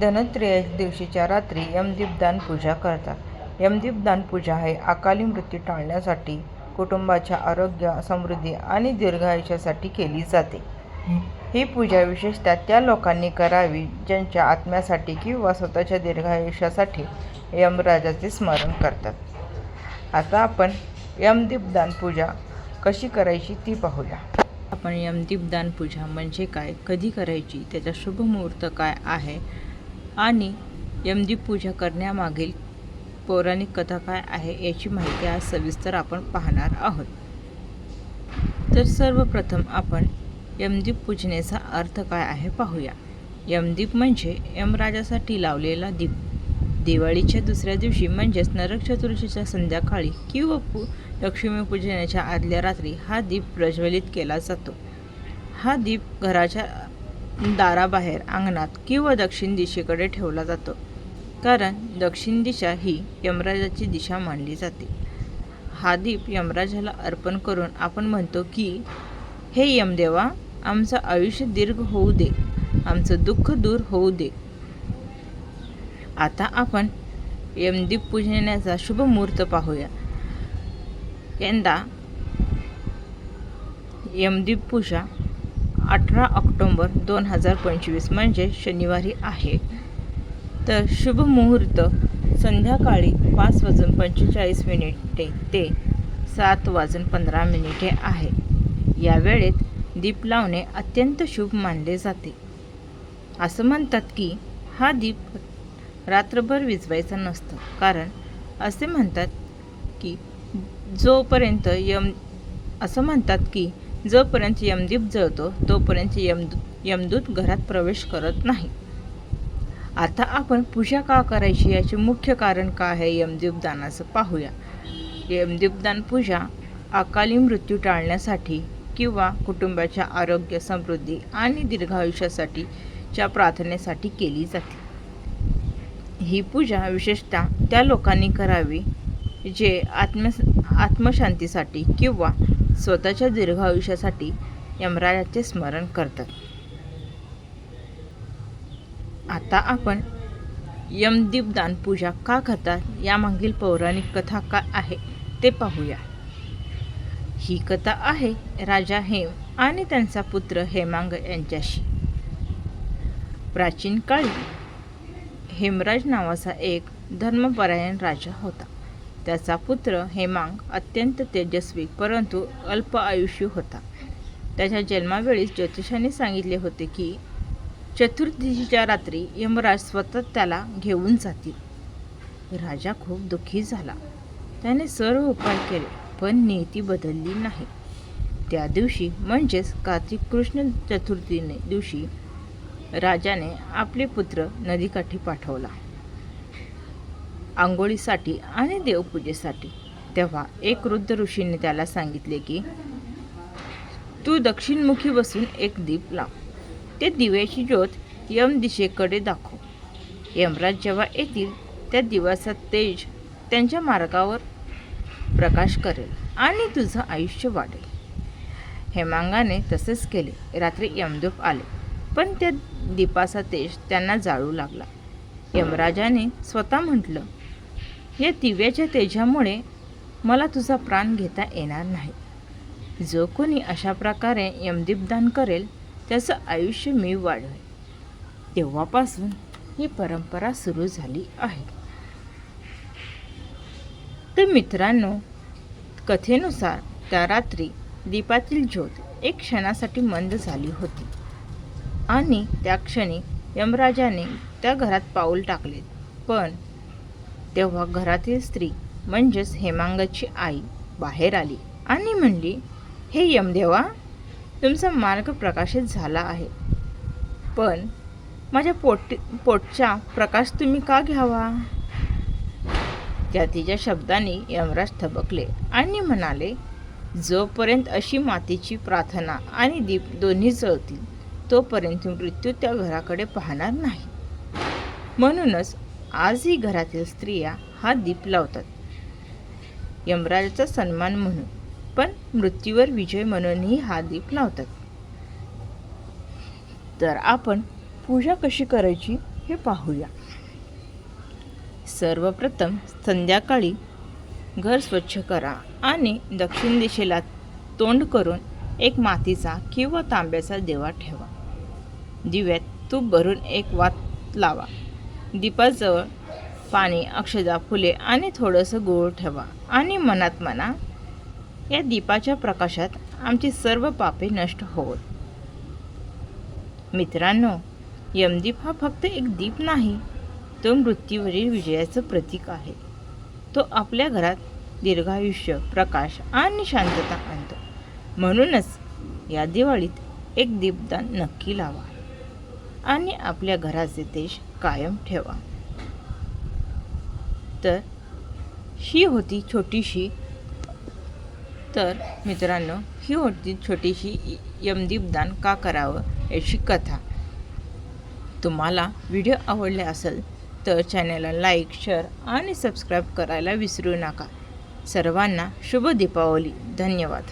धनत्रयोदशी दिवशीच्या रात्री यमदीपदान पूजा करतात. यमदीपदान पूजा हे अकाली मृत्यू टाळण्यासाठी, कुटुंबाच्या आरोग्य, समृद्धी आणि दीर्घायुष्यासाठी केली जाते. ही पूजा विशेषतः त्या लोकांनी करावी ज्यांच्या आत्म्यासाठी किंवा स्वतःच्या दीर्घायुष्यासाठी यमराजाचे स्मरण करतात. आता आपण यमदीपदान पूजा कशी करायची ती पाहूया. आपण यमदीपदान पूजा म्हणजे काय, कधी करायची, त्याचा शुभ मुहूर्त काय आहे आणि यमदीप पूजा करण्यामागील पौराणिक कथा काय आहे याची माहिती आज सविस्तर आपण पाहणार आहोत. तर सर्वप्रथम आपण यमदीप पूजनेचा अर्थ काय आहे पाहूया. यमदीप म्हणजे यमराजासाठी लावलेला दीप. दिवाळीच्या दुसऱ्या दिवशी म्हणजेच नरक चतुर्थीच्या संध्याकाळी किंवा लक्ष्मीपूजनाच्या आदल्या रात्री हा दीप प्रज्वलित केला जातो. हा दीप घराच्या दाराबाहेर, अंगणात किंवा दक्षिण दिशेकडे ठेवला जातो, कारण दक्षिण दिशा ही यमराजाची दिशा मानली जाते. हा दीप यमराजाला अर्पण करून आपण म्हणतो की, हे यमदेवा, आमचं आयुष्य दीर्घ होऊ दे, आमचं दुःख दूर होऊ दे. आता आपण यमदीप पूजण्याचा शुभ मुहूर्त पाहूया. यंदा यमदीप पूजा अठरा ऑक्टोंबर दोन हजार पंचवीस म्हणजे शनिवारी आहे. तर शुभ मुहूर्त संध्याकाळी पाच वाजून पंचेचाळीस मिनिटे ते सात वाजून पंधरा मिनिटे आहे. या वेळेत दीप लावणे अत्यंत शुभ मानले जाते. असं म्हणतात की, हा दीप रात्रभर विजवायचा नसतो, कारण असे म्हणतात की, जोपर्यंत यम असं म्हणतात की, जोपर्यंत यमदीप जळतो तोपर्यंत यमदूत यमदूत घरात प्रवेश करत नाही. आता आपण पूजा का करायची याचे मुख्य कारण काय आहे यमदीपदानाचं पाहूया. यमदीपदान पूजा अकाली मृत्यू टाळण्यासाठी किंवा कुटुंबाच्या आरोग्य, समृद्धी आणि दीर्घायुष्यासाठी च्या प्रार्थनेसाठी केली जाते. ही पूजा विशेषतः त्या लोकांनी करावी जे आत्म आत्मशांतीसाठी किंवा स्वतःच्या दीर्घ आयुष्यासाठी यमराजाचे स्मरण करतात. आता आपण यमदीपदान पूजा का करतात यामागील पौराणिक कथा काय आहे ते पाहूया. ही कथा आहे राजा हेम आणि त्यांचा पुत्र हेमांग यांच्याशी. प्राचीन काळी हेमराज नावाचा एक धर्मपरायण राजा होता. त्याचा पुत्र हेमांग अत्यंत तेजस्वी परंतु अल्प आयुष्य होता. त्याच्या जन्मावेळीस ज्योतिषाने सांगितले होते की, चतुर्दशीच्या रात्री यमराज स्वतः त्याला घेऊन जातील. राजा खूप दुःखी झाला. त्याने सर्व उपाय केले, पण नियती बदलली नाही. त्या दिवशी म्हणजेच कार्तिक कृष्ण चतुर्थीने दिवशी राजाने आपले पुत्र नदीकाठी पाठवला. आंघोळीसाठी आणि देवपूजेसाठी. तेव्हा एक वृद्ध ऋषीने त्याला सांगितले की, तू दक्षिणमुखी बसून एक दीप लाव. ते दिव्याची ज्योत यम दिशेकडे दाखव. यमराज जेव्हा येतील, त्या दिव्याचा तेज त्यांच्या मार्गावर प्रकाश करेल आणि तुझं आयुष्य वाढेल. हेमांगाने तसेच केले. रात्री यमदूप आले, पण त्या दीपाचा तेज त्यांना जाळू लागला. यमराजाने स्वतः म्हटलं, या दिव्याच्या तेजामुळे मला तुझा प्राण घेता येणार नाही. जो कोणी अशा प्रकारे यमदीपदान करेल, त्याचं आयुष्य मी वाढवेल तेव्हापासून ही परंपरा सुरू झाली आहे. तर मित्रांनो, कथेनुसार त्या रात्री दीपातील ज्योत एक क्षणासाठी मंद झाली होती आणि त्या क्षणी यमराजाने त्या घरात पाऊल टाकले. पण तेव्हा घरातील स्त्री म्हणजेच हेमांगाची आई बाहेर आली आणि म्हणली, हे यमदेवा, तुमचा मार्ग प्रकाशित झाला आहे, पण माझ्या पोटचा प्रकाश तुम्ही का घ्यावा? त्या तिच्या शब्दांनी यमराज थबकले आणि म्हणाले, जोपर्यंत अशी मातीची प्रार्थना आणि दीप दोन्ही जळतील, तोपर्यंत मृत्यू त्या घराकडे पाहणार नाही. म्हणूनच आजही घरातील स्त्रिया हा दीप लावतात, यमराजाचा सन्मान म्हणून, पण मृत्यूवर विजय म्हणूनही हा दीप लावतात. तर आपण पूजा कशी करायची हे पाहूया. सर्वप्रथम संध्याकाळी घर स्वच्छ करा आणि दक्षिण दिशेला तोंड करून एक मातीचा किंवा तांब्याचा दिवा ठेवा. दिव्यात तूप भरून एक वात लावा. दीपाजवळ पाणी अक्षदा फुले आणि थोडंसं गूळ ठेवा. आणि मनात म्हणा या दीपाच्या प्रकाशात आमची सर्व पापे नष्ट होत. मित्रांनो यमदीप हा फक्त एक दीप नाही तो मृत्यूवरील विजयाचं प्रतीक आहे. तो आपल्या घरात दीर्घायुष्य प्रकाश आणि शांतता आणतो. म्हणूनच या दिवाळीत एक दीपदान नक्की लावा. आणि आपल्या घराचे तेज कायम ठेवा. तर ही होती छोटीशी तर मित्रांनो ही होती छोटीशी यमदीपदान का करावं याची कथा. तुम्हाला व्हिडिओ आवडले असेल तर चॅनलला लाईक शेअर आणि सबस्क्राईब करायला विसरू नका. सर्वांना शुभ दीपावली. धन्यवाद.